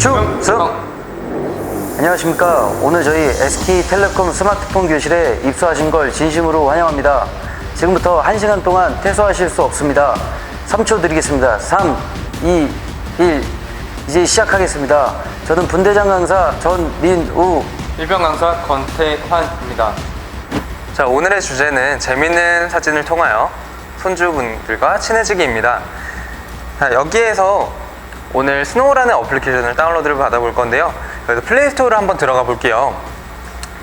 충성! 안녕하십니까. 오늘 저희 SK텔레콤 스마트폰 교실에 입소하신 걸 진심으로 환영합니다. 지금부터 1시간 동안 퇴소하실 수 없습니다. 3초 드리겠습니다. 3, 2, 1. 이제 시작하겠습니다. 저는 분대장 강사 전민우. 일병 강사 권태환입니다. 자, 오늘의 주제는 재밌는 사진을 통하여 손주분들과 친해지기입니다. 자, 여기에서 오늘 스노우라는 어플리케이션을 다운로드를 받아볼 건데요. 그래서 플레이스토어를 한번 들어가 볼게요.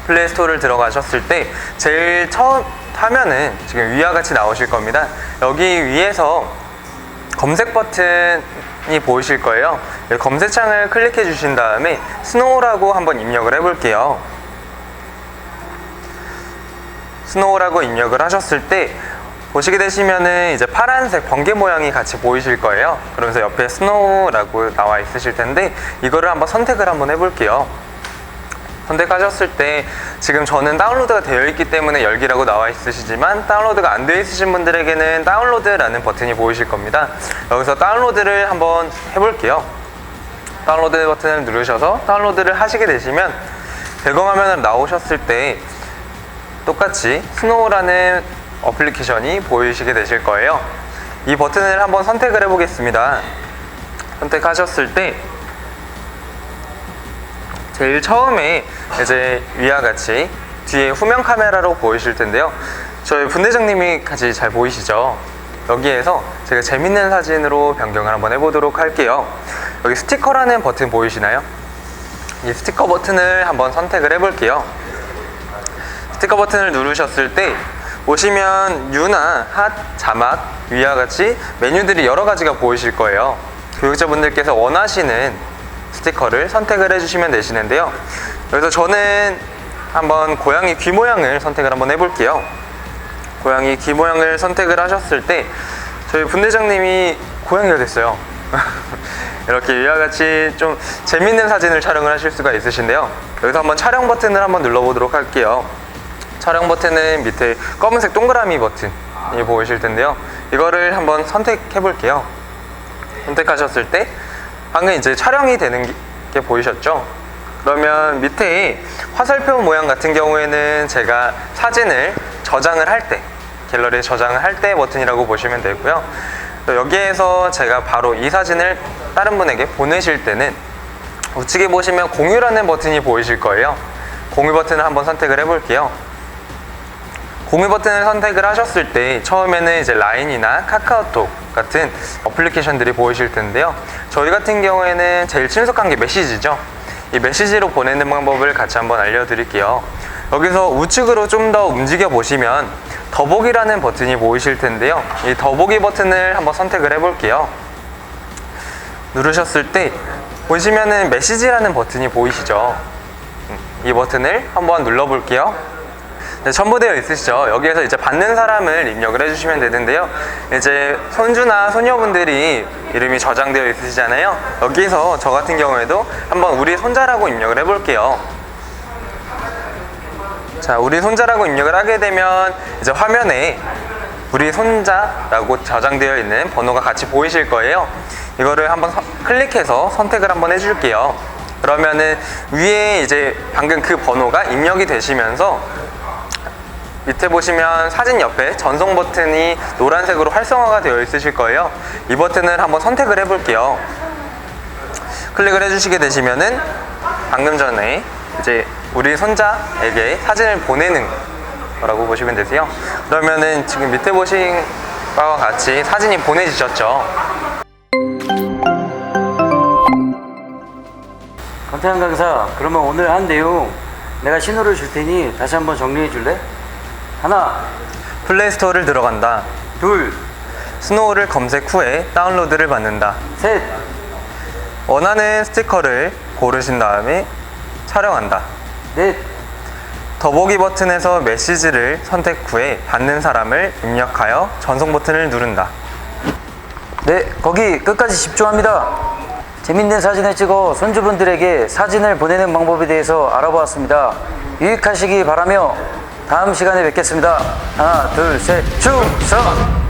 플레이스토어를 들어가셨을 때 제일 처음 화면은 지금 위와 같이 나오실 겁니다. 여기 위에서 검색 버튼이 보이실 거예요. 검색창을 클릭해 주신 다음에 스노우라고 한번 입력을 해 볼게요. 스노우라고 입력을 하셨을 때 보시게 되시면은 이제 파란색 번개 모양이 같이 보이실 거예요. 그러면서 옆에 스노우라고 나와 있으실 텐데 이거를 한번 선택을 한번 해볼게요. 선택하셨을 때 지금 저는 다운로드가 되어 있기 때문에 열기라고 나와 있으시지만 다운로드가 안 되어 있으신 분들에게는 다운로드라는 버튼이 보이실 겁니다. 여기서 다운로드를 한번 해볼게요. 다운로드 버튼을 누르셔서 다운로드를 하시게 되시면 화면으로 나오셨을 때 똑같이 스노우라는 어플리케이션이 보이시게 되실 거예요. 이 버튼을 한번 선택을 해 보겠습니다. 선택하셨을 때 제일 처음에 이제 위와 같이 뒤에 후면 카메라로 보이실 텐데요. 저희 분대장님이 같이 잘 보이시죠? 여기에서 제가 재밌는 사진으로 변경을 한번 해보도록 할게요. 여기 스티커라는 버튼 보이시나요? 이 스티커 버튼을 한번 선택을 해볼게요. 스티커 버튼을 누르셨을 때 보시면 유나 핫, 자막 위와 같이 메뉴들이 여러 가지가 보이실 거예요. 교육자분들께서 원하시는 스티커를 선택을 해주시면 되시는데요. 그래서 저는 한번 고양이 귀 모양을 선택을 한번 해볼게요. 고양이 귀 모양을 선택을 하셨을 때 저희 분대장님이 고양이가 됐어요. 이렇게 위와 같이 좀 재밌는 사진을 촬영을 하실 수가 있으신데요. 여기서 한번 촬영 버튼을 한번 눌러보도록 할게요. 촬영 버튼은 밑에 검은색 동그라미 버튼이 보이실 텐데요. 이거를 한번 선택해 볼게요. 선택하셨을 때 방금 이제 촬영이 되는 게- 게 보이셨죠? 그러면 밑에 화살표 모양 같은 경우에는 제가 사진을 저장을 할 때, 갤러리에 저장을 할 때 버튼이라고 보시면 되고요. 또 여기에서 제가 바로 이 사진을 다른 분에게 보내실 때는 우측에 보시면 공유라는 버튼이 보이실 거예요. 공유 버튼을 한번 선택을 해볼게요. 공유 버튼을 선택을 하셨을 때 처음에는 이제 라인이나 카카오톡 같은 어플리케이션들이 보이실 텐데요. 저희 같은 경우에는 제일 친숙한 게 메시지죠. 이 메시지로 보내는 방법을 같이 한번 알려드릴게요. 여기서 우측으로 좀 더 움직여 보시면 더보기라는 버튼이 보이실 텐데요. 이 더보기 버튼을 한번 선택을 해볼게요. 누르셨을 때 보시면은 메시지라는 버튼이 보이시죠? 음, 이 버튼을 한번 눌러볼게요. 네, 첨부되어 있으시죠? 여기에서 이제 받는 사람을 입력을 해주시면 되는데요. 이제 손주나 손녀분들이 이름이 저장되어 있으시잖아요. 여기서 저 같은 경우에도 한번 우리 손자라고 입력을 해볼게요. 자, 우리 손자라고 입력을 하게 되면 이제 화면에 우리 손자라고 저장되어 있는 번호가 같이 보이실 거예요. 이거를 한번 서- 클릭해서 선택을 한번 해줄게요. 그러면은 위에 이제 방금 그 번호가 입력이 되시면서 밑에 보시면 사진 옆에 전송 버튼이 노란색으로 활성화가 되어 있으실 거예요. 이 버튼을 한번 선택을 해볼게요. 클릭을 해주시게 되시면은 방금 전에 이제 우리 손자에게 사진을 보내는 거라고 보시면 되세요. 그러면은 지금 밑에 보신 바와 같이 사진이 보내지셨죠. 권태환 강사, 그러면 오늘 한 내용 내가 신호를 줄 테니 다시 한번 정리해 줄래? 하나, 플레이스토어를 들어간다. 둘, 스노우를 검색 후에 다운로드를 받는다. 셋, 원하는 스티커를 고르신 다음에 촬영한다. 넷, 더보기 버튼에서 메시지를 선택 후에 받는 사람을 입력하여 전송 버튼을 누른다. 네, 거기 끝까지 집중합니다. 재밌는 사진을 찍어 손주분들에게 사진을 보내는 방법에 대해서 알아보았습니다. 유익하시기 바라며 다음 시간에 뵙겠습니다. 하나, 둘, 셋, 충성!